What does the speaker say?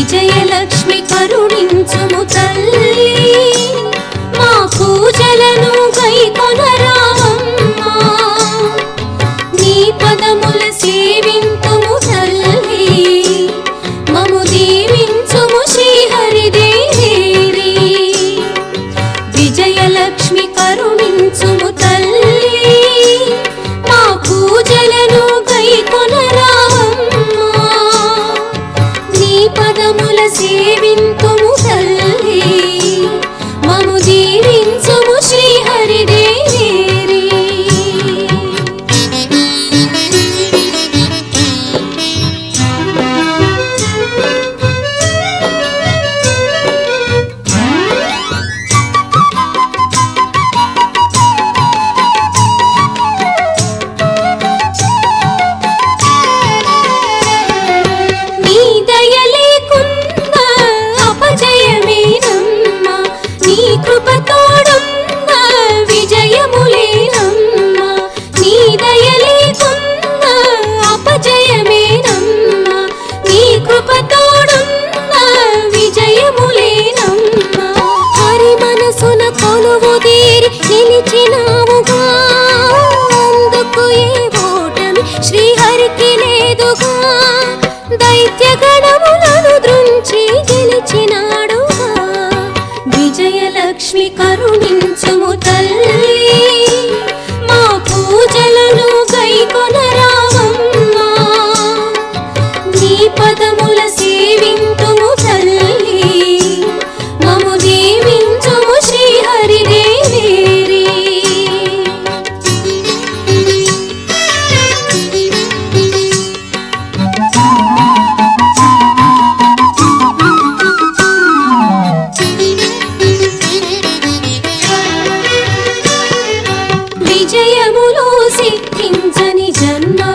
విజయలక్ష్మి కరుణించుము తల్లి. మా పూజలను గైకొనరామమ్మా నీ పదముల సేవించు జీవింతుము సల్ల లక్ష్మి కరుణించుము తల్లి. విజయములు సిద్ధించని జన్మ